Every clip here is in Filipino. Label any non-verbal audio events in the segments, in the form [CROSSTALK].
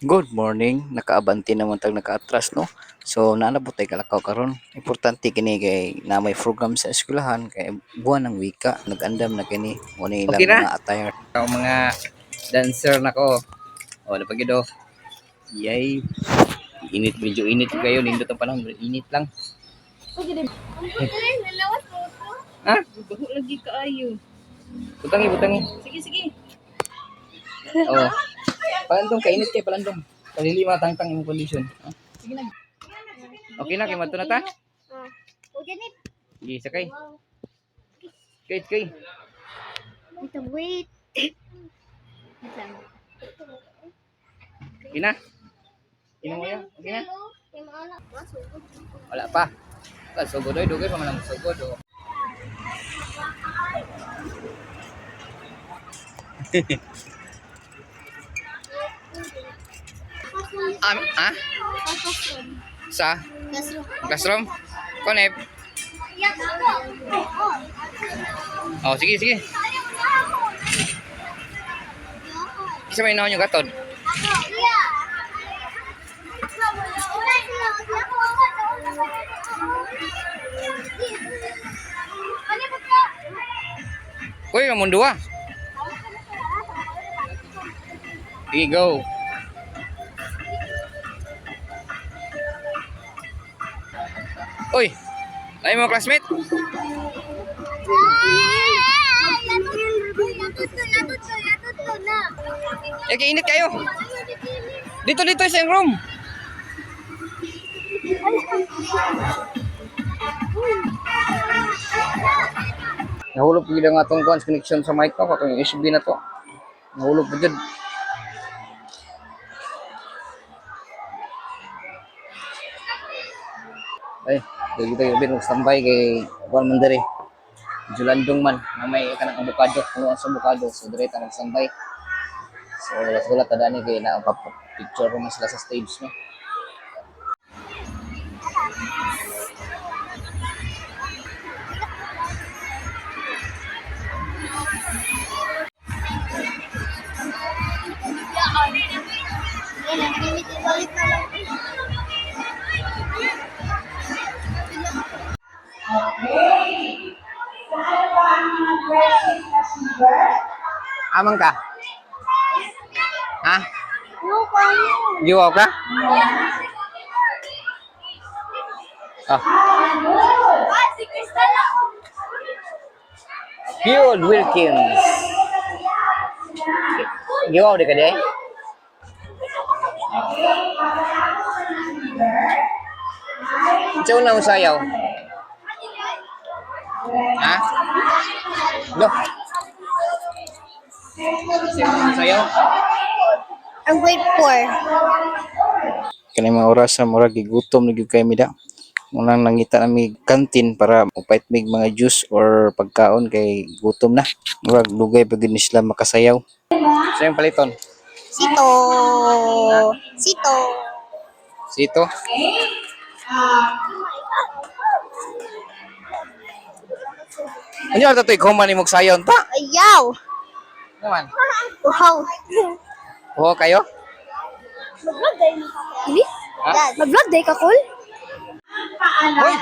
Good morning. Nakaabanti naman tag nakaatras no. So nanabot tay kalakaw karon. Importante kini kay na may program sa eskwelahan kay buwan ng wika. Nag-andam na kini wala ilang Okay na? mga attire. Ang mga dancer na ko. O, napagido. Yay. Init, medyo init kayo. Nindot ang panahon. Init lang. Mo? [LAUGHS] Ha? Bago lagi kaayo. Butangi, butangi. Sige, sige. Oo. Palandong, kainit kayo, palandong. Palilima tangtang yung condition. Ha? Sige na. Okay na, kay mato na ta? O, ganit. Sige, sakay. Kay, kay. Wait, wait. Okay na. Ino mo yan? Okay na? Wala pa. Wala, sugod oy. Dugay pa man ang sugod. Oh. [LAUGHS] Um, ah? Sa? Classroom? Konep? Oh, sige, sige. Isa may naon yung gatod. Uy, namun dua. Here go. Uy, ay mga classmate. Eh, kainit kayo. Dito, dito sa yung room. Nahulog po yung atong connection sa mic ko. Katong USB na to. Nahulog po dyan. Ay, dito tayo bin standby kay Juan Mandari. Julandong man na may kanang abukado, puno sa abukado. So dire ta nag-standby. So wala ta dani kay na picture mo sila sa stage no. Amang ka? Ha? Giwa ka? Ah, Field Wilkins. Giwa di ka di? Sa una mo sayaw? Ha? Lo. Sa una mo sayaw? Ang grade 4. Kani mga oras sa murag gigutom na gyud kay mida. Unang nangita nami kantin para upait mig mga juice or pagkaon kay gutom na. Murag dugay pa ni sila makasayaw. Sa yung paliton. Sito. Sito. Sito. Ano yung tatoy kuman ni mong sayon ta? Ayaw. Naman. Wow. Oo kayo? Mag-vlog day mo. Hindi? Ha? Mag-vlog day ka, Col? Hoy!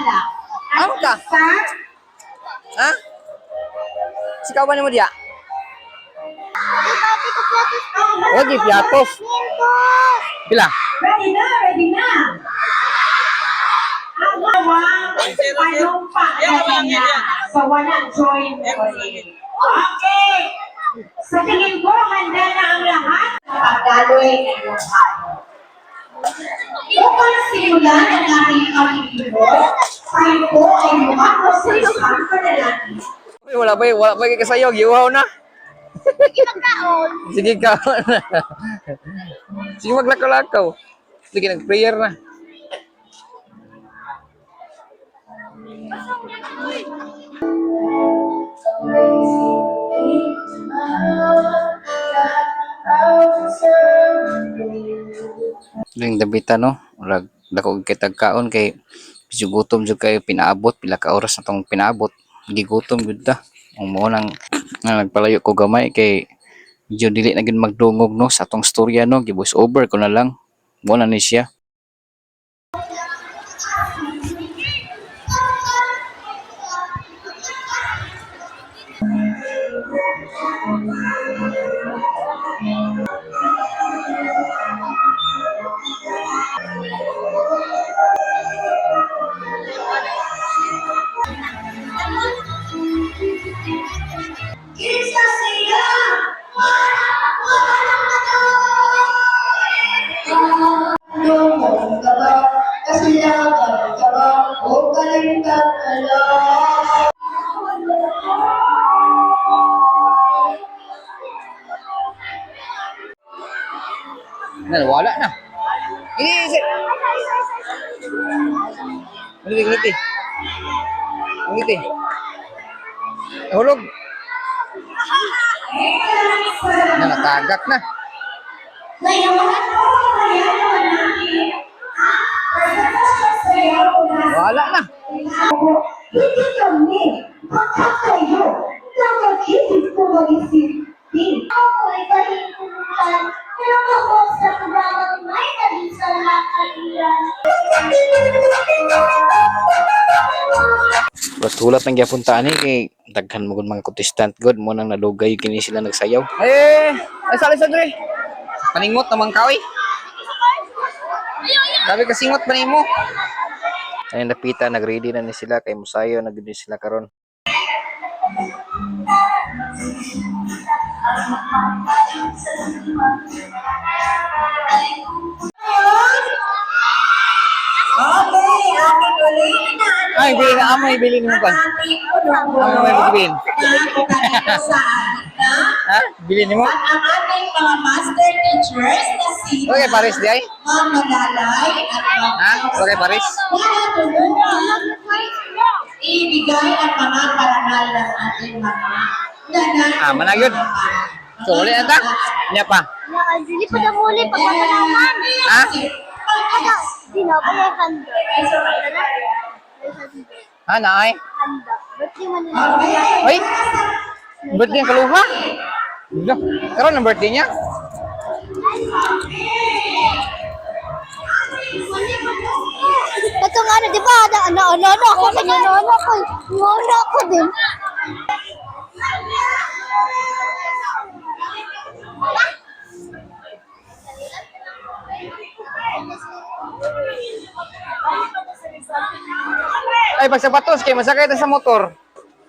Ano ka? Ha? Sikaw ba ni mo diya? Huwag ipiatos. Pila? Ready na, ready na. Ang gawang panumpa na niya sa walang join. Okay. Sa tingin ko, handa na ang lahat. Pagdaloy ng lahat. Upang simulan ang ating pag-ibig, tayo po ay lumako sa isang panalangin. Uy, wala ba wala ba kay kasayaw giuhaw na. Sige, magkaon. Sige ka. Sige maglakaw-lakaw. Sige nag-prayer na. Ling dabita no, murag dako kay tagkaon kay medyo gutom jud kayo pinaabot pila ka oras na tong pinaabot. Gigutom gud ta. Ang mo nang nga nagpalayo ko gamay kay medyo dili na gid magdungog no sa atong storya no gi-voice over ko na lang mo na ni siya Na, wala na. Ini, ini. Ngiti, ngiti. Ngiti. Hulog. Na, natagak na. Wala na. Hindi kami magkakayo ng mag-isip ko mag-isipin. Ako ay kahintulutan. Pero ako sa programang may nabisa na kaliran. Batulat ng gyapon ani kay daghan mo gud mga contestant god mo nang nadugay kini sila nagsayaw Eh, ay sali sa dre. Paningot naman ka, oy. Sabi ka singot pa mo. ay napita nagready na ni sila kay musayo na gud ni sila karon Ay, bili na amo, ibili mo kan. Ano may bibili? Ha? Bili mo? At ang ating mga master teachers na si Okay, Paris di ay? Ma'am Malalay at Ma'am Ha? Okay, Paris? Para tulungan ibigay ang mga parangal ng ating mga nanay. Ah, manayod. So, uli na ta? Nya pa. Nakadili pa na muli pag mamalaman. Ha? Ano? Di na ba yung handa? Ha, naay? Handa. Ba't di man nila? Ay! Birthday ang kaluha? Karon ang birthday niya? Ito nga ano, di ba? Ano, ano, ano, ano ako, ano, ano, ano ako, ano, ano ako din. Ay, pag kay masakay ta sa motor.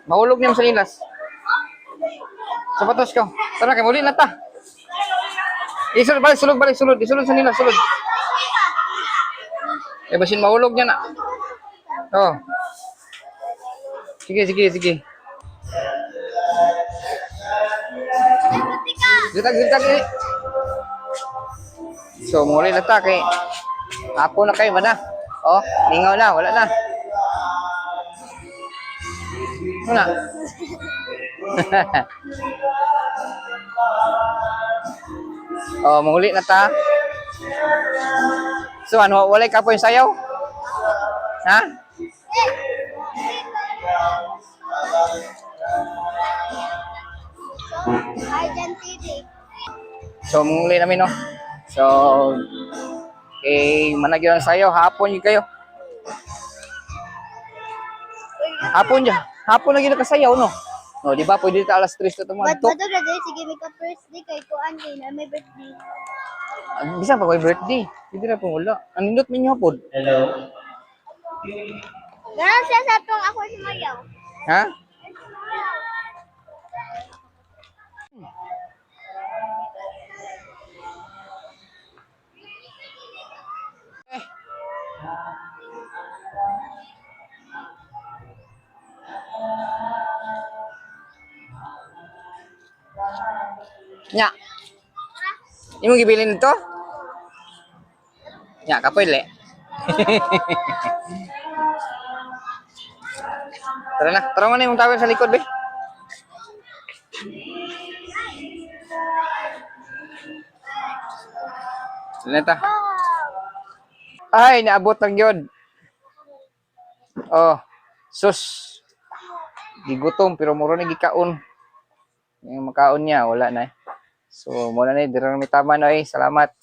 Mahulog niya sa nilas. Sapatos ka. Tara kay muli na ta. Isulod balik, sulod balik, sulod. Isulod sa nilas, sulod. Eh, basin mahulog niya na. Oh. Sige, sige, sige. Gitag, gitag, eh. So, muli na ta kay Apo na kayo, mana? Oh, lingaw na, wala na. Wala. [LAUGHS] oh, muli na ta. So, ano, walay ka po yung sayaw? Ha? So, muli namin, no? So, eh, managyan ang sayaw. Hapon yun kayo. Hapon dyan. Hapon lagi nakasayaw, no? No, di ba? Pwede ta alas 3 na Ba't tumanto. ba doon na sige may ka-birthday kay Kuan kay na may birthday. Bisa pa ko'y birthday. Hindi na po wala. Ang nindot ninyo hapon. Ganon siya sa tong ako si Mayaw. Ha? Nya. Imo gibilin nito? Nya, kapoy le. [LAUGHS] Tara na, tara mo na yung tawag sa likod, be. Lenta. Ay, naabot ng yun. Oh, sus. Gigutom, pero muro na gikaon. Yung makaon niya, wala na eh. So, muna na may tama na eh. Salamat.